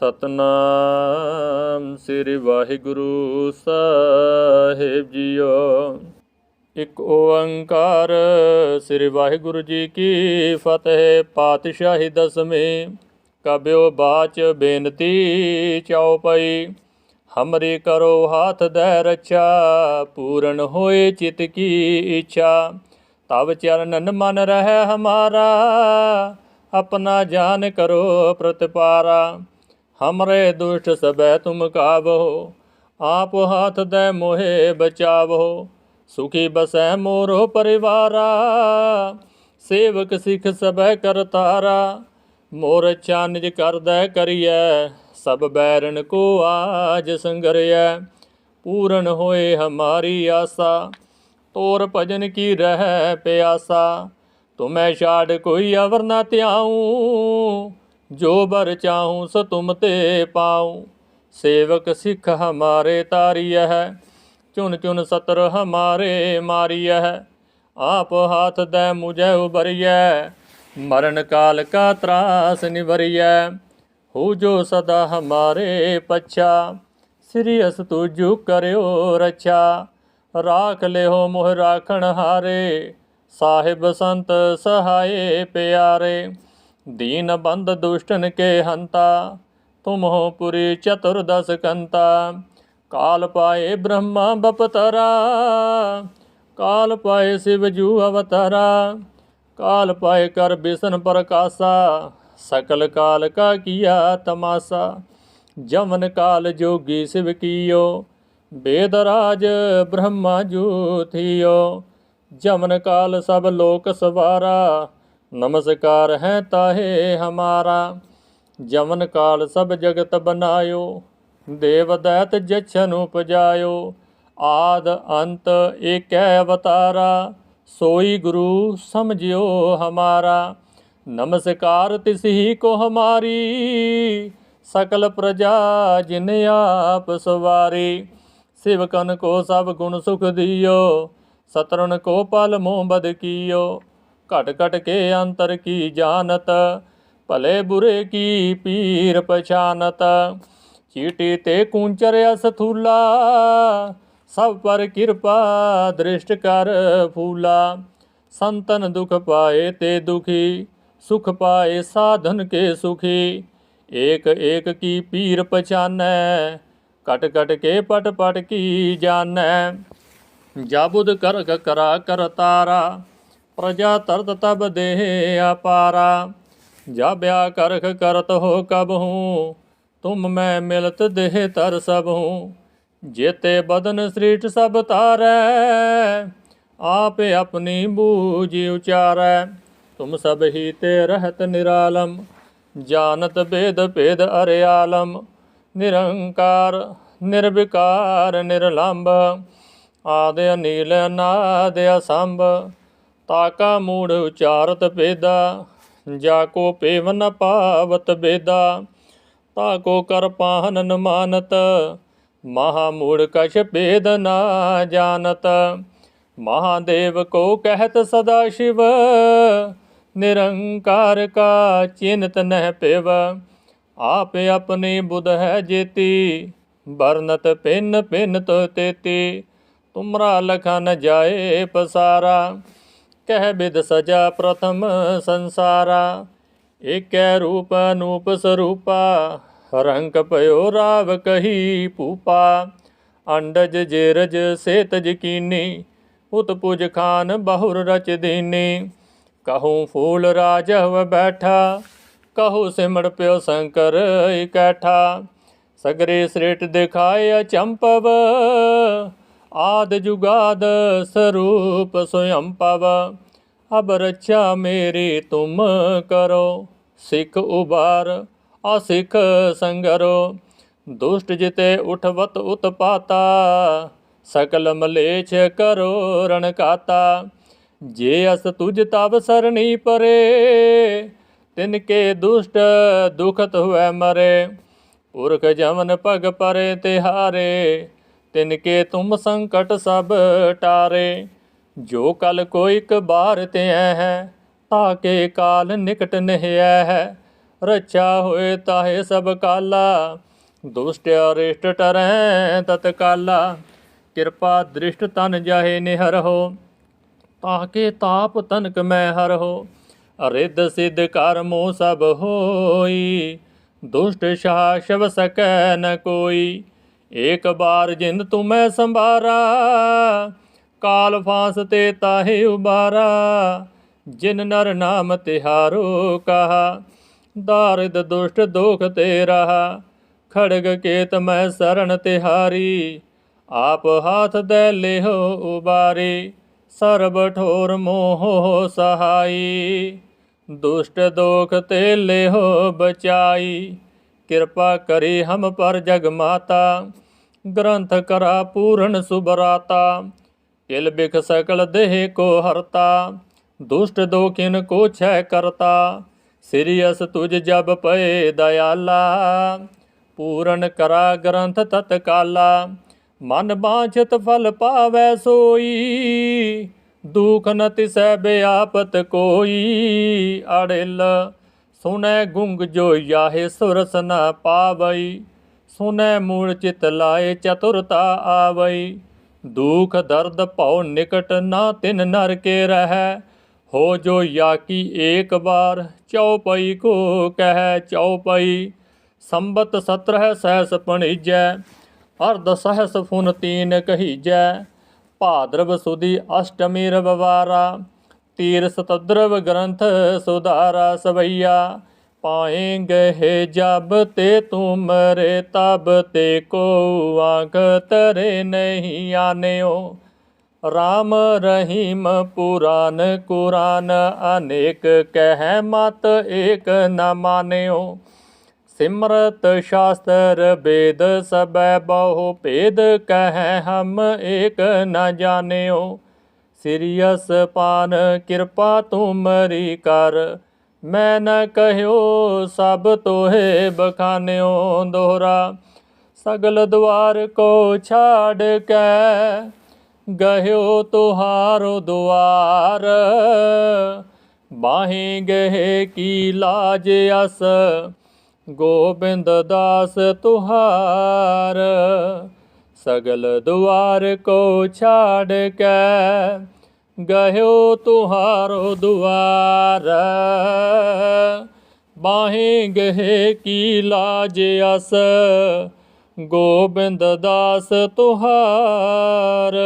ਸਤਨਾਮ ਸ੍ਰੀ ਵਾਹਿਗੁਰੂ ਸਾਹਿਬ ਜੀਓ। ਇੱਕ ਓੰਕਾਰ ਸ੍ਰੀ ਵਾਹਿਗੁਰੂ ਜੀ ਕੀ ਫਤਿਹ, ਪਾਤਸ਼ਾਹੀ ਦਸਵੇਂ। ਕਬਿਓ ਬਾਚ ਬੇਨਤੀ ਚਾਉ ਪਈ, ਹਮਰੀ ਕਰੋ ਹਾਥ ਦੇ ਰੱਛਾ, ਪੂਰਨ ਹੋਏ ਚਿਤ ਕੀ ਇੱਛਾ। ਤਬ ਚਰਨਨ ਮਨ ਰਹਿ ਹਮਾਰਾ, ਆਪਣਾ ਜਾਨ ਕਰੋ ਪ੍ਰਤਪਾਰਾ। ਹਮਰੇ ਦੁਸ਼ਟ ਸਬੈ ਤੁਮ ਕਾਵੋ ਆਪ ਹਾਥ ਦੇ ਮੋਹਿ ਬਚਾਵੋ ਸੁਖੀ ਬਸੈ ਮੋਰੋ ਪਰਿਵਾਰਾ ਸੇਵਕ ਸਿੱਖ ਸਬੈ ਕਰਤਾਰਾ ਮੋਰ ਚਾਨਜ ਕਰਦਾ ਕਰੀਐ ਸਭ ਬੈਰਨ ਕੋ ਆਜ ਸੰਗਰਿਐ ਪੂਰਨ ਹੋਏ ਹਮਾਰੀ ਆਸਾ ਤੋਰ ਭਜਨ ਕੀ ਰਹਿ ਪਿਆਸਾ ਤੁਮੈ ਛਾੜ ਕੋਈ ਅਵਰ ਨਾ ਧਿਆਉ ਜੋ ਬਰ ਚਾਹੂੰ ਸੋ ਤੁਮ ਤੇ ਪਾਉ। ਸੇਵਕ ਸਿੱਖ ਹਮਾਰੇ ਤਾਰੀਐ ਹੈ ਚੁਨ ਚੁਨ ਸਤਰ ਹਮਾਰੇ ਮਾਰੀਐ ਹੈ। ਆਪ ਹਾਥ ਦੇ ਮੁਝੈ ਉਬਰੀਐ, ਮਰਨ ਕਾਲ ਕਾ ਤਰਾਸ ਨਿਵਰੀਐ। ਹੋ ਜੋ ਸਦਾ ਹਮਾਰੇ ਪਛਾ, ਸ੍ਰੀ ਅਸ ਤੁਜੁ ਕਰਿਓ ਰਛਾ। ਰਾਖ ਲਿਓ ਮੋਹ ਰਾਖਣ ਹਾਰੇ, ਸਾਹਿਬ ਸੰਤ ਸਹਾਏ ਪਿਆਰੇ। ਦੀਨ ਬੰਦ ਦੁਸ਼ਟਨ ਕੇ ਹੰਤਾ, ਤੁਮ ਹੋ ਪੁਰੀ ਚਤੁਰਦਸ ਕੰਤਾ। ਕਾਲ ਪਾਏ ਬ੍ਰਹਮਾ ਬਪਤਰਾ, ਕਾਲ ਪਾਏ ਸਿਵ ਜੂ ਅਵਤਾਰਾ। ਕਾਲ ਪਾਏ ਕਰ ਬਿਸਨ ਪ੍ਰਕਾਸ਼ਾ, ਸਕਲ ਕਾਲ ਕਾ ਕੀਆ ਤਮਾਸਾ। ਜਮਨ ਕਾਲ ਜੋਗੀ ਸਿਵ ਕੀਓ, ਬੇਦ ਰਾਜ ਬ੍ਰਹਮਾ ਜੂਥਿਓ ਜਮਨ ਕਾਲ ਸਭ ਲੋਕ ਸਵਾਰਾ ਨਮਸਕਾਰ ਹੈ ਤਾਹੇ ਹਮਾਰਾ, ਜਮਨ ਕਾਲ ਸਭ ਜਗਤ ਬਨਾਇਓ, ਦੇਵ ਦੈਤ ਜਛਨ ਉਪਜਾਇਓ, ਆਦ ਅੰਤ ਏਕੈ ਅਵਤਾਰਾ, ਸੋਈ ਗੁਰੂ ਸਮਝਿਓ ਹਮਾਰਾ। ਨਮਸਕਾਰ ਤਿਸਹੀ ਕੋ ਹਮਾਰੀ ਸਕਲ ਪ੍ਰਜਾ ਜਿਨ ਆਪ ਸਵਾਰੀ। ਸਿਵਕਨ ਕੋ ਸਭ ਗੁਣ ਸੁਖ ਦਿਓ ਸਤਰਨ ਕੋ ਪਲ ਮੋਹ ਬਦ ਕੀਓ। ਘਟ ਘਟ ਕੇ ਅੰਤਰ ਕੀ ਜਾਣਤ ਭਲੇ ਬੁਰੇ ਕੀ ਪੀਰ ਪਛਾਨਤ ਚੀਟੀ ਤੇ ਕੂੰਚਰ ਅਸਥੂਲਾ ਸਭ ਪਰ ਕਿਰਪਾ ਦ੍ਰਿਸ਼ਟ ਕਰ ਫੂਲਾ ਸੰਤਨ ਦੁਖ ਪਾਏ ਤੇ ਦੁਖੀ ਸੁਖ ਪਾਏ ਸਾਧਨ ਕੇ ਸੁਖੀ ਏਕ ਏਕ ਕੀ ਪੀਰ ਪਛਾਨੈ ਕਟ ਕਟ ਕੇ ਪਟ ਪਟ ਕੀ ਜਾਣੈ ਜਾਬੁਦ ਕਰ ਕਰਾ ਕਰ ਤਾਰਾ ਪ੍ਰਜਾ ਤਰਤ ਤਬ ਦੇਹ ਅਪਾਰਾ ਜਾਬਿਆ ਕਰਖ ਕਰਤ ਹੋ ਕਬ ਹੂੰ, ਤੁਮ ਮੈਂ ਮਿਲਤ ਦੇਹ ਤਰ ਸਭ ਹੂੰ। ਜੇਤੇ ਬਦਨ ਸ੍ਰੀਟ ਸਭ ਤਾਰੈ ਆਪ ਆਪਣੀ ਬੂਝ ਉਚਾਰੈ। ਤੁਮ ਸਭ ਹੀ ਤੇ ਰਹਤ ਨਿਰਾਲਮ ਜਾਣਤ ਭੇਦ ਭੇਦ ਅਰਿਆਲਮ। ਨਿਰੰਕਾਰ, ਨਿਰਵਿਕਾਰ, ਨਿਰਲੰਭ, ਆਦਿ ਨੀਲ ਅਨਾਦ ਅਸੰਭ। ਤਾਕਾ ਮੂੜ ਉਚਾਰਤ ਭੇਦਾ ਜਾ ਕੋ ਪੇਵ ਨ ਪਾਵਤ ਬੇਦਾ, ਤਾ ਕੋ ਕਰ ਪਾਹਨ ਨ ਮਹਾ ਮੂੜ ਕਛ ਭੇਦ ਨਾ ਜਾਣਤ ਮਹਾਦੇਵ ਕੋ ਕਹਿਤ ਸਦਾ ਸ਼ਿਵ, ਨਿਰੰਕਾਰ ਕਾ ਚਿੰਤ ਨਹਿ ਪਿਵ, ਆਪ ਆਪਣੀ ਬੁਧ ਹੈ ਜੇਤੀ, ਵਰਨਤ ਪਿੰਨ ਪਿੰਨ ਤੋ ਤੇਤੀ, ਤੁਮਰਾ ਲਖਨ ਜਾਏ ਪਸਾਰਾ। ਕਹਿ ਬਿਦ ਸਜਾ ਪ੍ਰਥਮ ਸੰਸਾਰਾ ਏਕੈ ਰੂਪ ਅਨੂਪ ਸਰੂਪਾ ਰੰਗ ਪਇਓ ਰਾਵ ਕਹੀ ਪੂਪਾ ਅੰਡਜ ਜੇਰਜ ਸੇਤ ਜਕੀਨੀ, ਉਤ ਪੁਜ ਖਾਨ ਬਹੁਰ ਰਚ ਦੀਨੀ। ਕਹੂੰ ਫੂਲ ਰਾਜਵ ਬੈਠਾ, ਕਹੂ ਸਿਮੜ ਪਿਓ ਸ਼ੰਕਰ ਇਕੱਠਾ, ਸਗਰੇ ਸ੍ਰਿਟ ਦਿਖਾਇ ਚੰਪਵ ਆਦ ਜੁਗਾਦ ਸਰੂਪ ਸੋਯੰ ਪਵ, ਅਬ ਰੱਛਾ ਮੇਰੀ ਤੁਮ ਕਰੋ, ਸਿੱਖ ਉਬਾਰ ਅਸਿੱਖ ਸੰਗਰੋ, ਦੁਸ਼ਟ ਜਿਤੇ ਉਠਵਤ ਉਤਪਾਤਾ, ਸਕਲ ਮਲੇਛ ਕਰੋ ਰਣਕਾਤਾ, ਜੇ ਅਸ ਤੁਜ ਤਬ ਸਰਣੀ ਪਰੇ, ਤਿਨ ਕੇ ਦੁਸ਼ਟ ਦੁਖਤ ਹੋਇ ਮਰੇ, ਪੁਰਖ ਜਮਨ ਪਗ ਪਰੇ ਤਿਹਾਰੇ ਤਿਨ ਕੇ ਤੁਮ ਸੰਕਟ ਸਭ ਟਾਰੇ ਜੋ ਕਲ ਕੋ ਇਕ ਬਾਰ ਤੇ ਹੈ ਤਾਕੇ ਕਾਲ ਨਿਕਟ ਨਹਿ ਹੈ ਰੱਛਾ ਹੋਏ ਤਾਹੇ ਸਭ ਕਾਲਾ ਦੁਸ਼ਟ ਅਰਿਸ਼ਟ ਟਰੈ ਤਤਕਾਲਾ ਕਿਰਪਾ ਦ੍ਰਿਸ਼ਟ ਤਨ ਜਾਹੇ ਨਿਹਰਹੁ ਤਾਕੇ ਤਾਪ ਤਨਕ ਮੈਂ ਹਰਹੁ ਅਰਿੱਧ ਸਿੱਧ ਕਰਮੋ ਸਭ ਹੋਈ ਦੁਸ਼ਟ ਸ਼ਾਹ ਸ਼ਵ ਸਕੈ ਨ ਕੋਈ ਏਕ ਬਾਰ ਜਿੰਦ ਮੈਂ ਸੰਭਾਰਾ, ਕਾਲ ਫਾਂਸ ਤੇ ਤਾਹੇ ਉਬਾਰਾ, ਜਿਨ ਨਰ ਨਾਮ ਤਿਹਾਰੋ ਕਹਾ, ਦਾਰਿਦ ਦੁਸ਼ਟ ਦੋਖ ਤੇ ਰਹਾ, ਖੜਗ ਕੇਤ ਮੈਂ ਸਰਣ ਤਿਹਾਰੀ, ਆਪ ਹਾਥ ਦੇ ਲਿਹੋ ਉਬਾਰੀ, ਸਰਬ ਠੋਰ ਮੋਹ ਸਹਾਈ, ਦੁਸ਼ਟ ਦੋਖ ਤੇ ਲਿਹੋ ਬਚਾਈ। ਕਿਰਪਾ ਕਰੀ ਹਮ ਪਰ ਜਗ ਮਾਤਾ, ਗ੍ਰੰਥ ਕਰਾ ਪੂਰਨ ਸੁਬਰਾਤਾ ਇਲ ਬਿਖ ਸਕਲ ਦੇਹ ਕੋ ਹਰਤਾ, ਦੁਸ਼ਟ ਦੋਖਿਨ ਕੋ ਛੈ ਕਰਤਾ। ਸਿਰਿਅਸ ਤੁਜ ਜਬ ਪਏ ਦਇਆਲਾ, ਪੂਰਨ ਕਰਾ ਗ੍ਰੰਥ ਤਤਕਾਲਾ। ਮਨ ਬਾਛਤ ਫਲ ਪਾਵੈ ਸੋਈ, ਦੁਖ ਨ ਤਿਸੈ ਬਿਆਪਤ ਕੋਈ। ਅੜਿਲ ਸੁਨੈ ਗੁੰਗ ਜੋ ਯਾਹੇ ਸੁਰਸ ਪਾਵਈ ਸੁਨੈ ਮੂਲ ਚਿਤ ਲਾਏ ਚਤੁਰਤਾ ਆਵਈ। ਦੁਖ ਦਰਦ ਭਉ ਨਿਕਟ ਨਾ ਤਿਨ ਨਰ ਕੇ ਰਹੈ, ਹੋ ਜੋ ਯਾਕੀ ਏਕ ਬਾਰ ਚਉਪਈ ਕੋ ਕਹਿ ਚਉਪਈ। ਸੰਬਤ ਸਤਰਹ ਸਹਿਸ ਪਣੀਜੈ, ਅਰਧ ਸਹਸ ਫੁਨ ਤੀਨ ਕਹੀਜੈ। ਭਾਦਰਵ ਸੁਦੀ ਅਸ਼ਟਮੀ ਰਵਵਾਰਾ ਤੀਰ ਸਤਦਰਵ ਗ੍ਰੰਥ ਸੁਧਾਰਾ ਸਵਈਆ, ਪਾਏਂਗੇ ਜਬ ਤੇ ਤੁਮਰੇ ਤਬ ਤੇ ਕੋ ਆਂਖ ਤਰੇ ਨਹੀਂ ਆਨਿਓ। ਰਾਮ ਰਹੀਮ ਪੁਰਾਨ ਕੁਰਾਨ, ਅਨੇਕ ਕਹਿ ਮਤ ਏਕ ਨ ਮਾਨਿਓ। ਸਿਮਰਤ ਸ਼ਾਸਤਰ ਵੇਦ ਸਬੈ ਬਹੁ, ਭੇਦ ਕਹਿ ਹਮ ਏਕ ਨ ਜਾਣਿਓ। ਸਿਰਿਯਸ ਪਾਨ, ਕਿਰਪਾ ਤੁਮਰੀ ਕਰ। ਮੈਂ ਨ ਕਹਿਓ, ਸਭ ਤੋਹੇ ਬਖਾਨਿਓ ਦੋਹਰਾ। ਸਗਲ ਦੁਆਰ ਕੋ ਛਾੜ ਕੇ, ਗਹਿਓ ਤੁਹਾਰੋ ਦੁਆਰ। ਬਾਹੇ ਗਏ ਕੀ ਲਾਜ ਅਸ, ਗੋਬਿੰਦ ਦਾਸ ਤੁਹਾਰ। ਸਗਲ ਦੁਆਰ ਕੋ ਛਾੜ ਕੇ ਗਹਿਓ ਤੁਹਾਰੋ ਦੁਆਰ। ਬਾਹੇ ਗਏ ਕੀ ਲਾਜ ਅਸ। ਗੋਬਿੰਦ ਦਾਸ ਤੁਹਾਰ।